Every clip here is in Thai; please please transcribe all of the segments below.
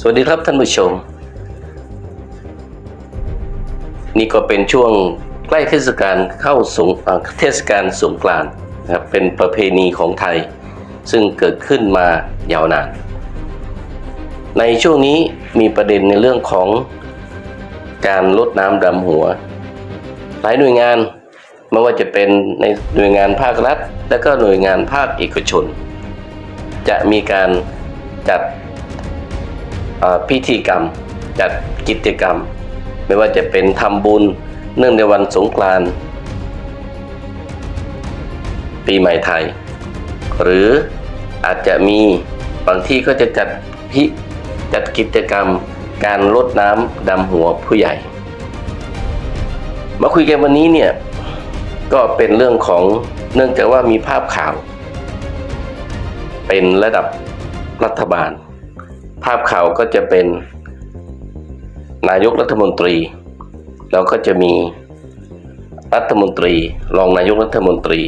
สวัสดีครับท่านผู้ชม นี่ก็เป็นช่วงใกล้เทศกาลเข้าสงอ่าเทศกาลสงกรานต์นะครับเป็นประเพณีของไทย ซึ่งเกิดขึ้นมายาวนาน ในช่วงนี้มีประเด็นในเรื่องของการลดน้ำดำหัว หลายหน่วยงานไม่ว่าจะเป็นในหน่วยงานภาครัฐ และก็หน่วยงานภาคเอกชน จะมีการจัด พิธีกรรม จัดกิจกรรม ไม่ว่าจะเป็นทำบุญเนื่องในวันสงกรานต์ปีใหม่ไทย หรืออาจจะมีบางที่ก็จะจัดพิจัดกิจกรรมการลดน้ำดำหัวผู้ใหญ่ มาคุยกันวันนี้เนี่ยก็เป็นเรื่องของเนื่องจากว่ามีภาพข่าว เป็นระดับรัฐบาล ภาพข่าวก็จะเป็นนายกรัฐมนตรี แล้วก็จะมีรัฐมนตรี รองนายกรัฐมนตรี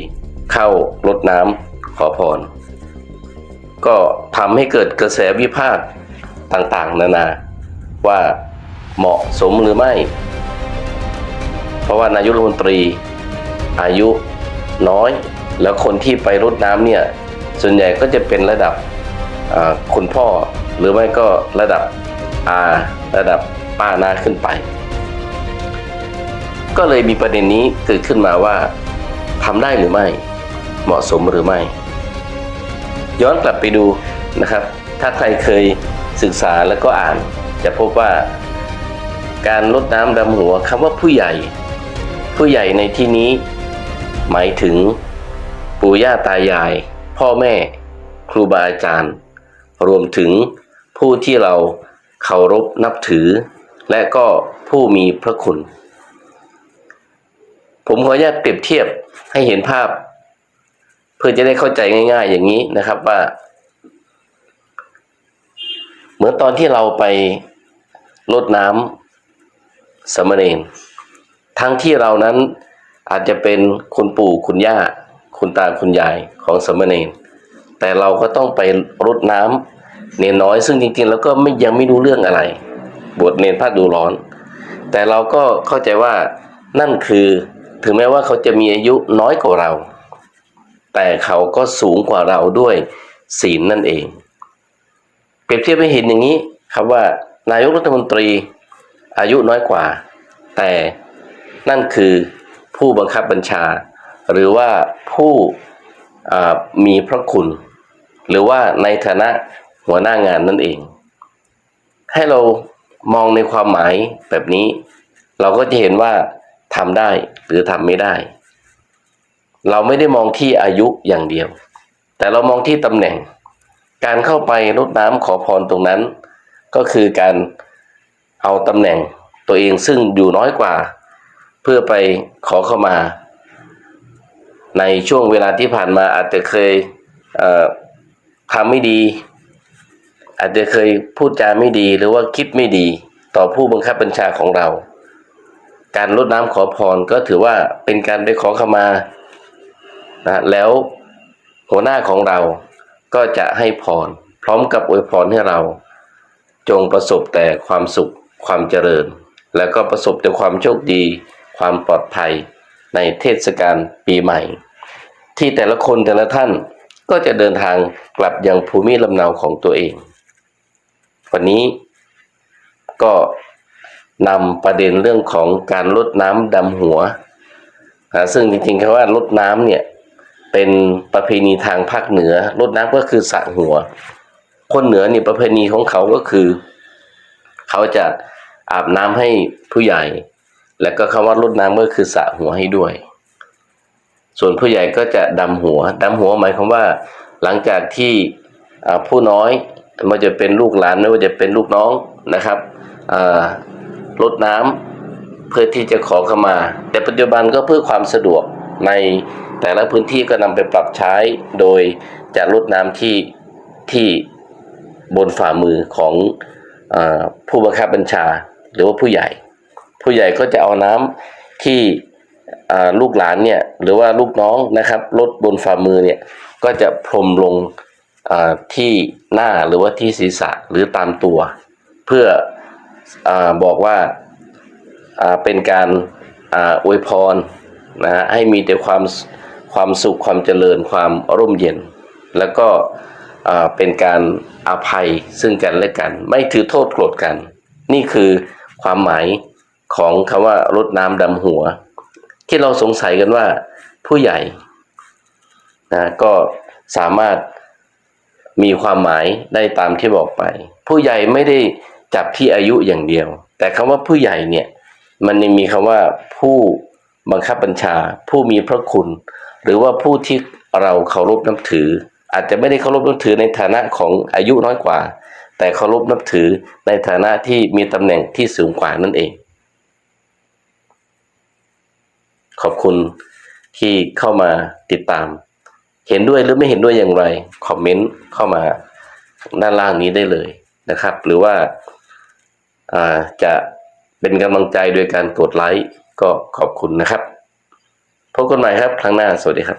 เข้ารดน้ำขอพร ก็ทำให้เกิดกระแสวิพากษ์ต่างๆ นานาว่าเหมาะสมหรือไม่ เพราะว่านายกรัฐมนตรีอายุน้อย แล้วคนที่ไปรดน้ำเนี่ย ส่วนใหญ่ก็จะเป็นระดับคุณพ่อ หรือไม่ก็ระดับอาระดับป้านาขึ้นไป ก็เลยมีประเด็นนี้เกิดขึ้นมาว่าทำได้หรือไม่ เหมาะสมหรือไม่ ย้อนกลับไปดูนะครับ ถ้าใครเคยศึกษาแล้วก็อ่าน จะพบว่าการลดน้ำดำหัวคำว่าผู้ใหญ่ ผู้ใหญ่ในที่นี้ หมายถึงปู่ย่าตายาย พ่อแม่ ครูบาอาจารย์ รวมถึง ผู้ที่เราเคารพนับถือ และก็ผู้มีพระคุณ ผมขออนุญาตเปรียบเทียบให้เห็นภาพ เพื่อจะได้เข้าใจง่าย ๆ อย่างนี้นะครับว่า เหมือนตอนที่เราไปลดน้ำสามเณรทั้งที่เรานั้นอาจจะเป็นคุณปู่คุณย่า คุณตาคุณยายของสามเณรแต่เราก็ต้องไปรดน้ำ เนนน้อยซึ่งจริง ๆ แล้วก็ไม่ยังไม่รู้เรื่องอะไร บวชเนนพระดูร้อน แต่เราก็เข้าใจว่านั่นคือถึงแม้ว่าเขาจะมีอายุน้อยกว่าเรา แต่เขาก็สูงกว่าเราด้วยศีลนั่นเอง เปรียบเทียบให้เห็นอย่างนี้ครับว่านายกรัฐมนตรีอายุน้อยกว่า แต่นั่นคือผู้บังคับบัญชา หรือว่าผู้มีพระคุณ หรือว่าในฐานะ หัวหน้างานนั่นเอง ให้เรามองในความหมายแบบนี้ เราก็จะเห็นว่าทำได้หรือทำไม่ได้ เราไม่ได้มองที่อายุอย่างเดียว แต่เรามองที่ตำแหน่ง การเข้าไปรดน้ำขอพรตรงนั้น ก็คือการเอาตำแหน่งตัวเองซึ่งอยู่น้อยกว่า เพื่อไปขอเข้ามา ในช่วงเวลาที่ผ่านมาอาจจะเคยเทำไม่ดี อาจจะเคยพูดจาไม่ดีหรือว่าคิดไม่ดีต่อผู้บังคับบัญชาของเรา การลดน้ำขอพรก็ถือว่าเป็นการไปขอขมานะแล้วหัวหน้าของเราก็จะให้พร พร้อมกับอวยพรให้เรา จงประสบแต่ความสุขความเจริญ แล้วก็ประสบแต่ความโชคดี ความปลอดภัยในเทศกาลปีใหม่ ที่แต่ละคนแต่ละท่านก็จะเดินทางกลับยังภูมิลำเนาของตัวเอง วันนี้ก็นำประเด็นเรื่องของการลดน้ำดำหัวนะซึ่งจริงๆคำว่าลดน้ำเนี่ยเป็นประเพณีทางภาคเหนือลดน้ำก็คือสระหัว คนเหนือนี่ประเพณีของเขาก็คือ เขาจะอาบน้ำให้ผู้ใหญ่ แล้วก็คำว่าลดน้ำก็คือสระหัวให้ด้วย ส่วนผู้ใหญ่ก็จะดำหัวดำหัวหมายความว่า หลังจากที่ผู้น้อย ไมันจะเป็นลูกหลานไม่ว่าจะเป็นลูกน้องนะครับลดน้ำเพื่อที่จะขอเข้ามา แต่ปัจจุบันก็เพื่อความสะดวกในแต่ละพื้นที่ก็นำไปปรับใช้โดยจะลดน้ำที่ที่บนฝ่ามือของอผู้บังคับบัญชาหรือว่าผู้ใหญ่ ผู้ใหญ่ก็จะเอาน้ำที่ลูกหลานเนี่ยหรือว่าลูกน้องนะครับลดบนฝ่ามือเนี่ยก็จะพรมลง ที่หน้าหรือว่าที่ศีรษะหรือตามตัว เพื่ออบอกว่าเป็นการอวยพรนะฮะให้มีแต่ความความสุขความเจริญความร่มเย็น แล้วก็เป็นการอาภัยซึ่งกันและกัน ไม่ถือโทษโกรธกัน นี่คือความหมายของคำว่ารดน้ำดำหัว ที่เราสงสัยกันว่าผู้ใหญ่นะก็สามารถ มีความหมายได้ตามที่บอกไป ผู้ใหญ่ไม่ได้จับที่อายุอย่างเดียว แต่คำว่าผู้ใหญ่เนี่ยมันยังมีคำว่าผู้บังคับบัญชา ผู้มีพระคุณ หรือว่าผู้ที่เราเคารพนับถือ อาจจะไม่ได้เคารพนับถือในฐานะของอายุน้อยกว่า แต่เคารพนับถือในฐานะที่มีตำแหน่งที่สูงกว่านั่นเอง ขอบคุณที่เข้ามาติดตาม เห็นด้วยหรือไม่เห็นด้วยอย่างไรคอมเมนต์เข้ามาด้านล่างนี้ได้เลยนะครับ หรือว่าาจะเป็นกำลังใจโดยการกดไลค์ก็ขอบคุณนะครับพบกันใหม่ครับครั้งหน้าสวัสดีครับ